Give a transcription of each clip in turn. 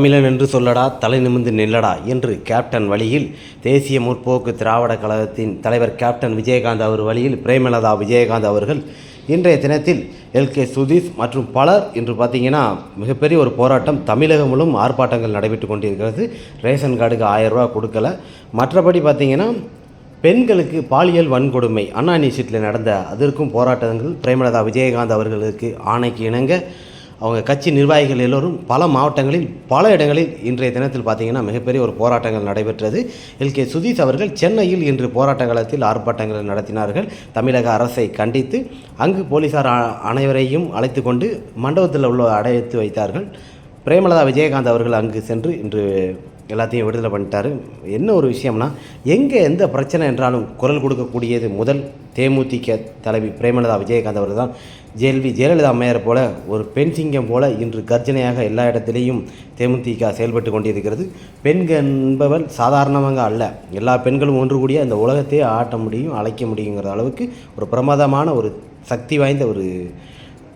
தமிழன் என்று சொல்லடா தலை நிமிந்து நில்லடா என்று கேப்டன் வழியில் தேசிய முற்போக்கு திராவிட கழகத்தின் தலைவர் கேப்டன் விஜயகாந்த் அவர் வழியில் பிரேமலதா விஜயகாந்த் அவர்கள் இன்றைய தினத்தில் எல்கே சுதீஷ் மற்றும் பலர் இன்று பார்த்தீங்கன்னா மிகப்பெரிய ஒரு போராட்டம். தமிழகம் ஆர்ப்பாட்டங்கள் நடைபெற்று கொண்டிருக்கிறது. ரேஷன் கார்டுக்கு ஆயிரம் ரூபா கொடுக்கல. மற்றபடி பார்த்தீங்கன்னா பெண்களுக்கு பாலியல் வன்கொடுமை அண்ணா யூனிவர்சிட்டியில் நடந்த அதற்கும் போராட்டங்கள் பிரேமலதா விஜயகாந்த் அவர்களுக்கு ஆணைக்கு இணங்க அவங்க கட்சி நிர்வாகிகள் எல்லோரும் பல மாவட்டங்களில் பல இடங்களில் இன்றைய தினத்தில் பார்த்திங்கன்னா மிகப்பெரிய ஒரு போராட்டங்கள் நடைபெற்றது. எல்கே சுதீஷ் அவர்கள் சென்னையில் இன்று போராட்ட காலத்தில் ஆர்ப்பாட்டங்களை நடத்தினார்கள். தமிழக அரசை கண்டித்து அங்கு போலீசார் அனைவரையும் அழைத்து கொண்டு மண்டபத்தில் உள்ள அடைத்து வைத்தார்கள். பிரேமலதா விஜயகாந்த் அவர்கள் அங்கு சென்று இன்று எல்லாத்தையும் விடுதலை பண்ணிட்டாரு. என்ன ஒரு விஷயம்னா எங்கே எந்த பிரச்சனை என்றாலும் குரல் கொடுக்கக்கூடியது முதல் தேமுதிக தலைவி பிரேமலதா விஜயகாந்த் அவர் தான் ஜெயலவி ஜெயலலிதா அம்மையார் போல ஒரு பெண் சிங்கம் போல இன்று கர்ஜனையாக எல்லா இடத்திலேயும் தேமுதிக செயல்பட்டு கொண்டிருக்கிறது. பெண்கள் என்பவள் சாதாரணமாக அல்ல. எல்லா பெண்களும் ஒன்று கூடிய அந்த உலகத்தையே ஆட்ட முடியும் அழைக்க முடியுங்கிற அளவுக்கு ஒரு பிரமாதமான ஒரு சக்தி வாய்ந்த ஒரு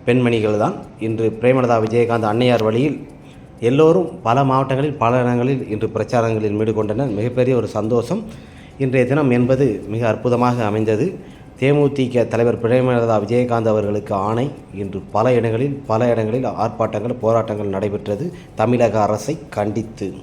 பெண்மணிகள் தான் இன்று பிரேமலதா விஜயகாந்த் அன்னையார் வழியில் எல்லோரும் பல மாவட்டங்களில் பல இடங்களில் இன்று பிரச்சாரங்களில் ஈடுகொண்டனர். மிகப்பெரிய ஒரு சந்தோஷம். இன்றைய தினம் என்பது மிக அற்புதமாக அமைந்தது. தேமுதிக தலைவர் பிரேமலதா விஜயகாந்த் அவர்களுக்கு ஆணை. இன்று பல இடங்களில் பல இடங்களில் ஆர்ப்பாட்டங்கள் போராட்டங்கள் நடைபெற்றது. தமிழக அரசை கண்டித்து.